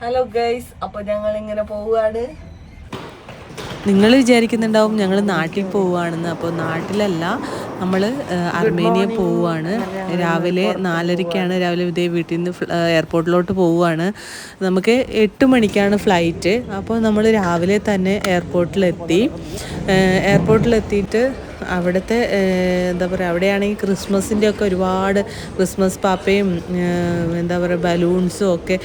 Hello guys അപ്പൊ ഞങ്ങൾ ഇങ്ങനെ പോവുകയാണ്. നിങ്ങൾ വിചാരിക്കുന്നുണ്ടാവും ഞങ്ങൾ നാട്ടിൽ പോവുകയാണെന്ന്. അപ്പോൾ നാട്ടിലല്ല നമ്മൾ അർമേനിയ പോവുകയാണ് രാവിലെ നാലരയ്ക്കാണ് രാവിലെ ഇതേ വീട്ടിൽ നിന്ന് എയർപോർട്ടിലോട്ട് പോവുകയാണ് നമുക്ക് എട്ട് മണിക്കാണ് ഫ്ലൈറ്റ്. അപ്പോൾ നമ്മൾ രാവിലെ തന്നെ എയർപോർട്ടിലെത്തി. എയർപോർട്ടിലെത്തിയിട്ട് അവിടുത്തെ എന്താ പറയുക അവിടെയാണെങ്കിൽ ക്രിസ്മസിന്റെ ഒക്കെ ഒരുപാട് ക്രിസ്മസ് പാപ്പയും എന്താ പറയുക ബലൂൺസും ഒക്കെ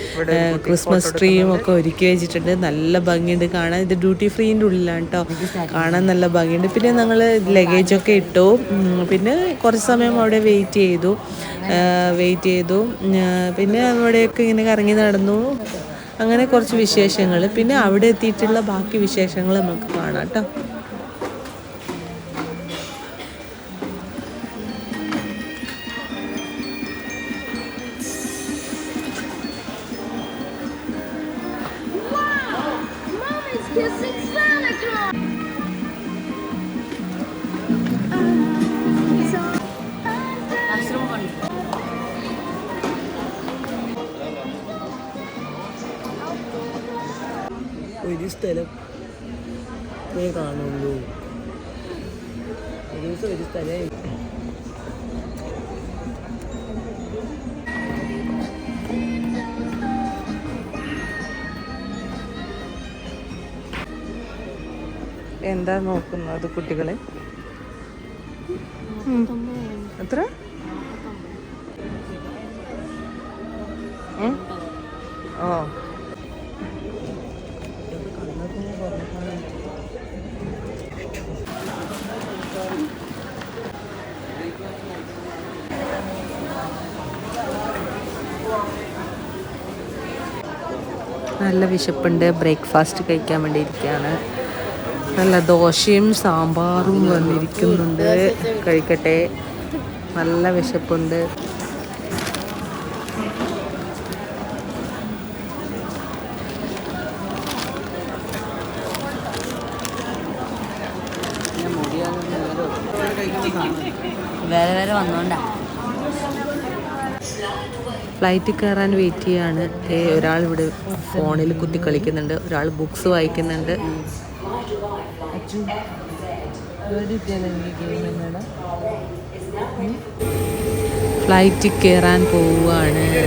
ക്രിസ്മസ് ട്രീയും ഒക്കെ ഒരുക്കി വെച്ചിട്ടുണ്ട്. നല്ല ഭംഗിയുണ്ട് കാണാൻ. ഇത് ഡ്യൂട്ടി ഫ്രീന്റെ ഉള്ളിലാണ് കേട്ടോ കാണാൻ നല്ല ഭംഗിയുണ്ട്. പിന്നെ ഞങ്ങൾ ലഗേജൊക്കെ ഇട്ടു. പിന്നെ കുറച്ച് സമയം അവിടെ വെയിറ്റ് ചെയ്തു. വെയിറ്റ് ചെയ്തു. പിന്നെ അവിടെയൊക്കെ ഇങ്ങനെ കറങ്ങി നടന്നു. അങ്ങനെ കുറച്ച് വിശേഷങ്ങൾ പിന്നെ അവിടെ എത്തിയിട്ടുള്ള ബാക്കി വിശേഷങ്ങൾ നമുക്ക് കാണാം കേട്ടോ. ഒരു സ്ഥലം ഞാൻ കാണുള്ളൂ ഒരു ദിവസം ഒരു സ്ഥലം എന്താ നോക്കുന്നത് കുട്ടികളെ? എത്ര? ഓ. നല്ല വിശപ്പുണ്ട്. ബ്രേക്ക്ഫാസ്റ്റ് കഴിക്കാൻ വേണ്ടി ഇരിക്കുകയാണ് നല്ല ദോശയും സാമ്പാറും വന്നിരിക്കുന്നുണ്ട്. കഴിക്കട്ടെ. നല്ല വിശപ്പുണ്ട്. വേറെ വേറെ വന്നോണ്ടാ. ഫ്ലൈറ്റ് കയറാൻ വെയിറ്റ് ചെയ്യാണ്. ഏ, ഒരാൾ ഇവിടെ ഫോണിൽ കുത്തി കളിക്കുന്നുണ്ട്. ഒരാൾ ബുക്സ് വായിക്കുന്നുണ്ട്. ഫ്ലൈറ്റ് കയറാൻ പോവുകയാണ്.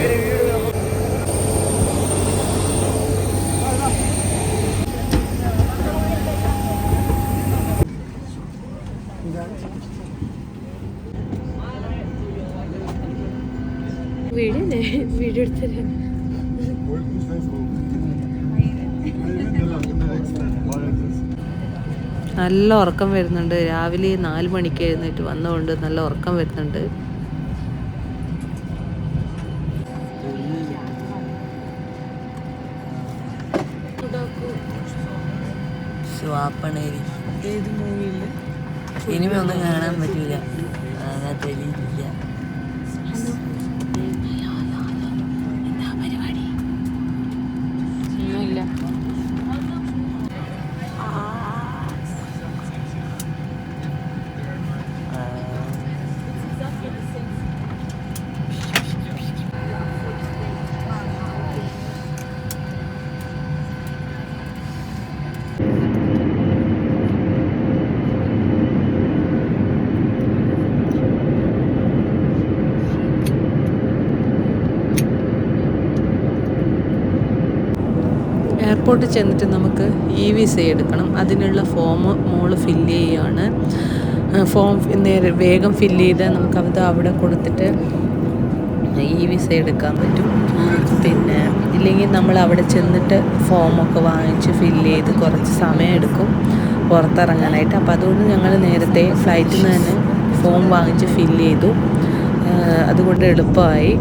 വീഡിയോ വീഡിയോ എടുത്തരാം നല്ല ഉറക്കം വരുന്നുണ്ട്. രാവിലെ നാല് മണിക്ക് എഴുന്നേറ്റ് വന്നുകൊണ്ട് നല്ല ഉറക്കം വരുന്നുണ്ട്. സ്വാപ്പണേരി. ഇനിമ ഒന്നും കാണാൻ പറ്റില്ല എയർപോർട്ടിൽ ചെന്നിട്ട് നമുക്ക് ഇ വിസ എടുക്കണം. അതിനുള്ള ഫോം മോൾ ഫില്ല് ചെയ്യുകയാണ് ഫോം നേരെ വേഗം ഫില്ല് ചെയ്ത് നമുക്ക് അത് അവിടെ കൊടുത്തിട്ട് ഇ വിസ എടുക്കാൻ പറ്റും. പിന്നെ ഇല്ലെങ്കിൽ നമ്മൾ അവിടെ ചെന്നിട്ട് ഫോമൊക്കെ വാങ്ങിച്ച് ഫില്ല് ചെയ്ത് കുറച്ച് സമയം എടുക്കും. പുറത്തിറങ്ങാനായിട്ട്. അപ്പോൾ അതുകൊണ്ട് ഞങ്ങൾ നേരത്തെ ഫ്ലൈറ്റിൽ നിന്ന് തന്നെ ഫോം വാങ്ങിച്ച് ഫില്ല് ചെയ്തു. അതുകൊണ്ട് എളുപ്പമായി.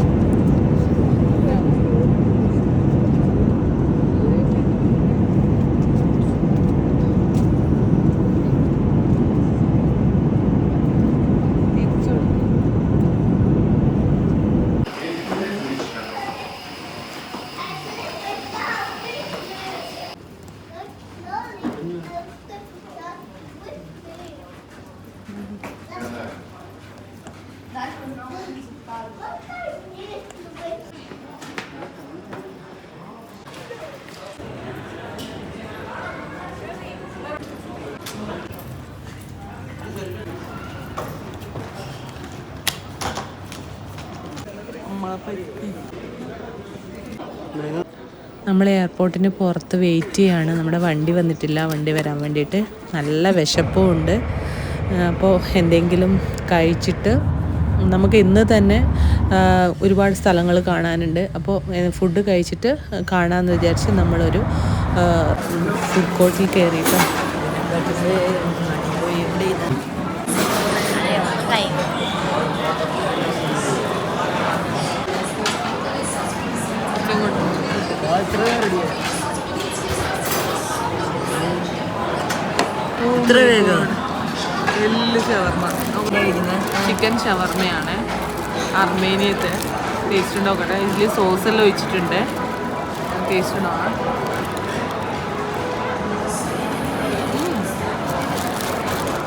നമ്മൾ എയർപോർട്ടിന് പുറത്ത് വെയിറ്റ് ചെയ്യാണ്. നമ്മുടെ വണ്ടി വന്നിട്ടില്ല. വണ്ടി വരാൻ വേണ്ടിയിട്ട് നല്ല വിശപ്പും ഉണ്ട്. അപ്പോൾ എന്തെങ്കിലും കഴിച്ചിട്ട് നമുക്ക് ഇന്ന് തന്നെ ഒരുപാട് സ്ഥലങ്ങൾ കാണാനുണ്ട്. അപ്പോൾ ഫുഡ് കഴിച്ചിട്ട് കാണാമെന്ന് വിചാരിച്ച് നമ്മളൊരു ഫുഡ് കോർട്ടിൽ കയറിയിട്ട് ഇത്ര വേഗം? വലിയ ഷവർമ്മ ചിക്കൻ ഷവർമയാണ്. അർമേനിയത്തെ ടേസ്റ്റ് ഉണ്ടാക്കട്ടെ ഇതിൽ സോസ് എല്ലാം ഒഴിച്ചിട്ടുണ്ട്. ടേസ്റ്റ് ഉണ്ടാവാം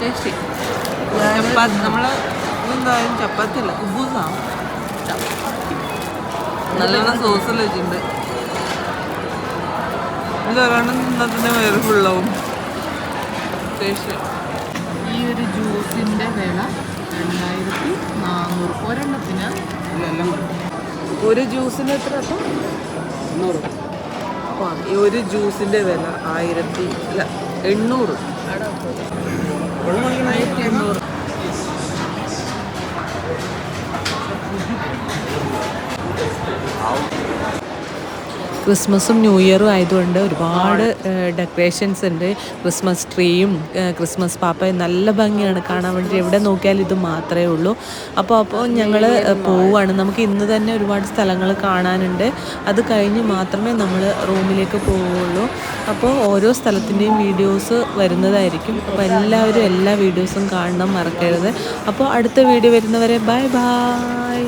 ടേസ്റ്റി ചപ്പാത്തി നമ്മൾ എന്തായാലും ചപ്പാത്തി അല്ല കുബൂസാണ് നല്ലോണം സോസെല്ലാം വെച്ചിട്ടുണ്ട് ഇത് ഒരെണ്ണം തിന്നാൽ തന്നെ വേറെ ഫുള്ളാവും ടേസ്റ്റ് ഈ ഒരു ജ്യൂസിന്റെ വില രണ്ടായിരത്തി നാനൂറ്. ഒരെണ്ണത്തിന് ഒരു ജ്യൂസിന് എത്ര അപ്പം? ആ, ഈ ഒരു ജ്യൂസിന്റെ വില ആയിരത്തി അല്ല എണ്ണൂറ്. ആയിരത്തി എണ്ണൂറ്. ക്രിസ്മസും ന്യൂ ഇയറും ആയതുകൊണ്ട് ഒരുപാട് ഡെക്കറേഷൻസ് ഉണ്ട്. ക്രിസ്മസ് ട്രീയും ക്രിസ്മസ് പാപ്പയും നല്ല ഭംഗിയാണ് കാണാൻ വേണ്ടി. എവിടെ നോക്കിയാലും ഇത് മാത്രമേ ഉള്ളൂ. അപ്പോൾ അപ്പോൾ ഞങ്ങൾ പോവുകയാണ്. നമുക്ക് ഇന്ന് തന്നെ ഒരുപാട് സ്ഥലങ്ങൾ കാണാനുണ്ട്. അത് കഴിഞ്ഞ് മാത്രമേ നമ്മൾ റൂമിലേക്ക് പോവുള്ളൂ അപ്പോൾ ഓരോ സ്ഥലത്തിന്റെയും വീഡിയോസ് വരുന്നതായിരിക്കും. അപ്പോൾ എല്ലാവരും എല്ലാ വീഡിയോസും കാണണം മറക്കരുത്. അപ്പോൾ അടുത്ത വീഡിയോ വരുന്നവരെ ബൈ ബൈ.